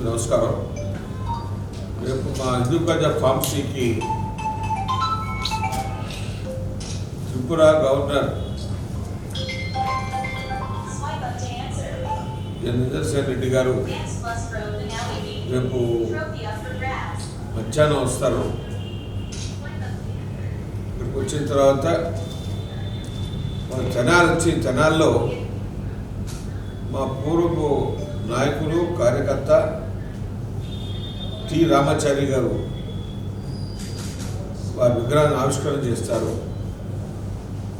నమస్కారం రేపు మా పంజాబ్ ఫార్మసీకి త్రిపుర గవర్నర్ నిదర్శన్ రెడ్డి గారు రేపు. మధ్యాహ్నం వస్తారు వచ్చిన తర్వాత మన తెనాలి వచ్చి తెనాల్లో మా పూర్వపు నాయకులు కార్యకర్త టి రామాచారి గారు వారి విగ్రహాన్ని ఆవిష్కరణ చేస్తారు.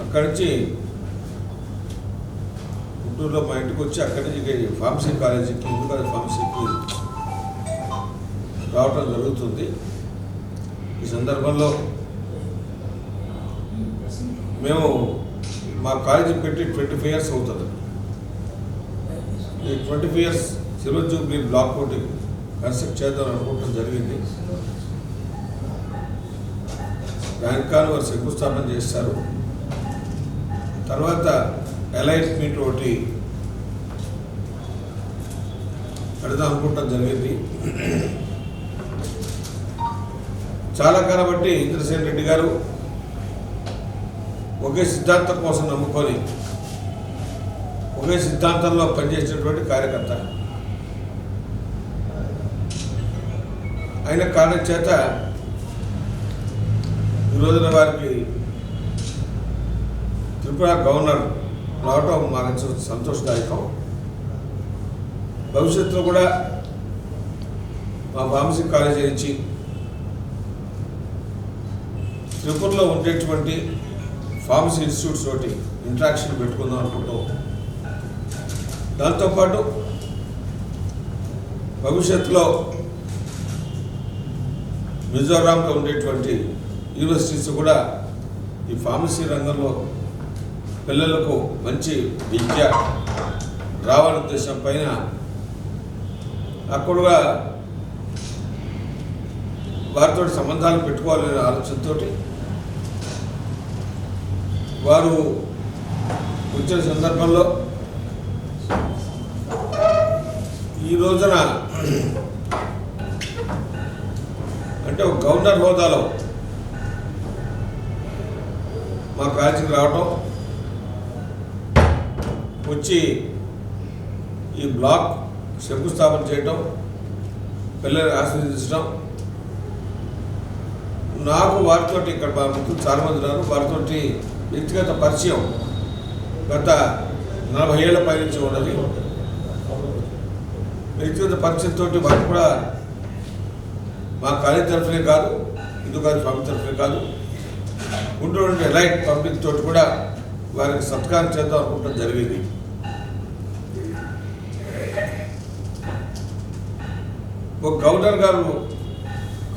అక్కడి నుంచి గుంటూరులో మా ఇంటికి వచ్చి అక్కడి నుంచి ఫార్మసీ కాలేజీకి ఎందుకంటే ఫార్మసీకి రావటం జరుగుతుంది. ఈ సందర్భంలో మేము మా కాలేజీ పెట్టి ట్వంటీ ఫైవ్ ఇయర్స్ అవుతుంది. ఈ twenty five years silver jubilee block ఒకటి కన్స్ట్రక్ట్ చేద్దాం అనుకోవటం జరిగింది. దానికి కాను వారు శంకుస్థాపన చేస్తారు తర్వాత ఎలైట్ మీట్ ఒకటి పెడదాం అనుకోవటం జరిగింది. చాలా కాలం బట్టి ఇంద్రసేన్ రెడ్డి గారు ఒకే సిద్ధాంతం కోసం నమ్ముకొని ఒకే సిద్ధాంతంలో పనిచేసినటువంటి కార్యకర్త. అయిన కారణం చేత ఈ రోజున వారికి త్రిపుర గవర్నర్ రావటం మాకు సంతోషదాయకం. భవిష్యత్తులో కూడా మా ఫార్మసీ కాలేజీ నుంచి త్రిపురలో ఉండేటువంటి ఫార్మసీ ఇన్స్టిట్యూట్స్ తోటి ఇంట్రాక్షన్ పెట్టుకుందాం అనుకుంటూ. దాంతోపాటు భవిష్యత్తులో మిజోరాంలో ఉండేటువంటి యూనివర్సిటీస్ కూడా ఈ ఫార్మసీ రంగంలో పిల్లలకు మంచి విద్య రావాలనే ఉద్దేశం పైన అక్కడుగా వారితో సంబంధాలు పెట్టుకోవాలనే ఆలోచనతోటి వారు వచ్చిన సందర్భంలో ఈ రోజున అంటే ఒక గవర్నర్ హోదాలో మా కాలేజీకి రావటం వచ్చి ఈ బ్లాక్ శంకుస్థాపన చేయటం పిల్లల్ని ఆశీర్వదించడం నాకు వారితో ఇక్కడ మా మిత్రులు చాలా మంది ఉన్నారు. వారితో వ్యక్తిగత పరిచయం గత నలభై ఏళ్ళ పైనుంచి ఉన్నది. వ్యక్తిగత పరిచయంతో వారికి కూడా మా కాలేజ్ తరఫునే కాదు హిందూ కాలేజ్ స్వామి తరఫునే కాదు. గుంటూరు ఎలైట్ పబ్లిక్ తోటి కూడా వారికి సత్కారం చేద్దాం అనుకుంటాం జరిగింది. ఒక గవర్నర్ గారు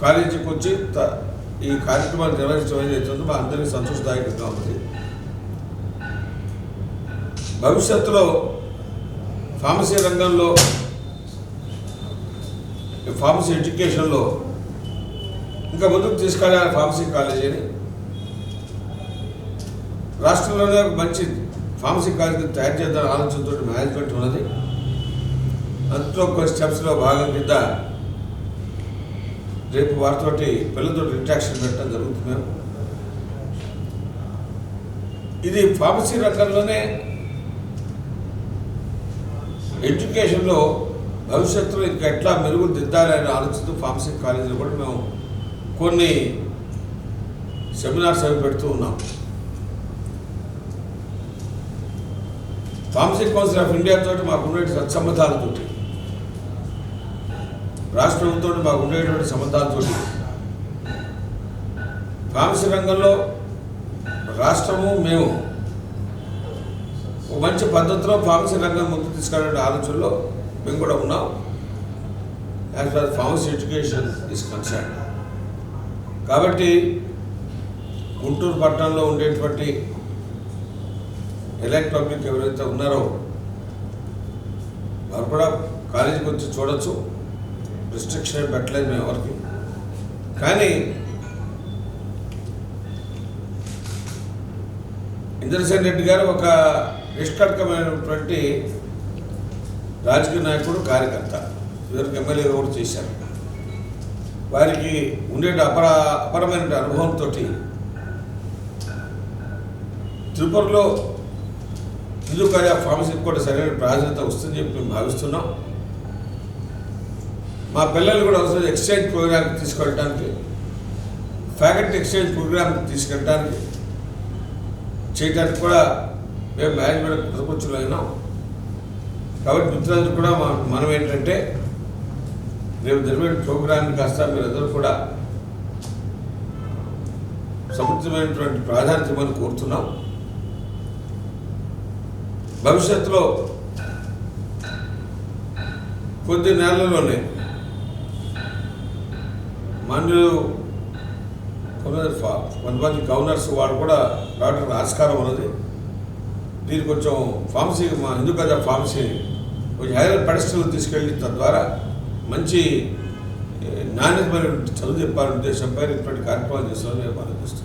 కాలేజీకి వచ్చి ఈ కార్యక్రమాన్ని నిర్వహించడం ఏదైతుందో మా అందరికీ సంతోషదాయకంగా ఉంది. భవిష్యత్తులో ఫార్మసీ రంగంలో ఫార్మసీ ఎడ్యుకేషన్లో ఇంకా ముందుకు తీసుకెళ్ళాలి ఫార్మసీ కాలేజీని. రాష్ట్రంలోనే మంచి ఫార్మసీ కాలేజీ తయారు చేద్దాం ఆలోచనతో మేనేజ్మెంట్ ఉన్నది. అందులో కొన్ని స్టెప్స్లో భాగం కింద రేపు వారితోటి పిల్లలతో ఇంట్రాక్షన్ పెట్టడం జరుగుతుంది మేము ఇది ఫార్మసీ రంగంలోనే ఎడ్యుకేషన్లో భవిష్యత్తులో ఇంకా ఎట్లా మెరుగు దిద్దాలనే ఆలోచిస్తూ ఫార్మసీ కాలేజీలో కూడా మేము కొన్ని సెమినార్స్ అవి పెడుతూ ఉన్నాం. ఫార్మసీ కౌన్సిల్ ఆఫ్ ఇండియా తోటి మాకు ఉండే సత్సంబంధాలతోటి రాష్ట్ర ప్రభుత్వం మాకు ఉండేటువంటి సంబంధాలతోటి ఫార్మసీ రంగంలో రాష్ట్రము మేము ఒక మంచి పద్ధతిలో ఫార్మసీ రంగం ముందుకు తీసుకెళ్ళే ఆలోచనలో మేము కూడా ఉన్నాం. As far pharmacy education is concern కాబట్టి గుంటూరు పట్టణంలో ఉండేటువంటి ఎలక్ట్ పబ్లిక్ ఎవరైతే ఉన్నారో వారు కూడా కాలేజీకి వచ్చి చూడొచ్చు. రిస్ట్రిక్షన్ పెట్టలేదు మేము ఎవరికి. కానీ ఇంద్రసేన్ రెడ్డి గారు ఒక నిష్కటకమైనటువంటి రాజకీయ నాయకుడు కార్యకర్త. ఇద్దరికి ఎమ్మెల్యే కూడా చేశారు. వారికి ఉండే అపర అపరమైన అనుభవంతో తిరుపతిలో ఇందుకర్యా ఫార్మసీకి కూడా సరైన ప్రాధాన్యత వస్తుందని చెప్పి మేము భావిస్తున్నాం. మా పిల్లలు కూడా అవసరం ఎక్స్చేంజ్ ప్రోగ్రామ్ తీసుకెళ్ళడానికి ఫ్యాకల్టీ ఎక్స్చేంజ్ ప్రోగ్రామ్ తీసుకెళ్ళడానికి చేయడానికి కూడా మేము మేనేజ్మెంట్ కృతపక్షులు అయినాం కాబట్టి మిత్రులందరూ కూడా మనం ఏంటంటే రేపు జరిగే ప్రోగ్రామ్ని కాస్త మీరందరూ కూడా సముచితమైనటువంటి ప్రాధాన్యత ఇవ్వని కోరుతున్నాం. భవిష్యత్తులో కొద్ది నెలల్లోనే మాన్యులు కొంతమంది కొంతమంది గవర్నర్స్ వాడు కూడా డాక్టర్ ఆస్కారం ఉన్నది. దీన్ని కొంచెం ఫార్మసీ మా హిందూ కథ ఫార్మసీ కొంచెం హైయర్ పెడస్టల్ తీసుకెళ్ళి తద్వారా మంచి నాణ్యతమైన చదువు చెప్పాలనే ఉద్దేశంపై ఇటువంటి కార్యక్రమాలు చేస్తామని నేను భావిస్తున్నాను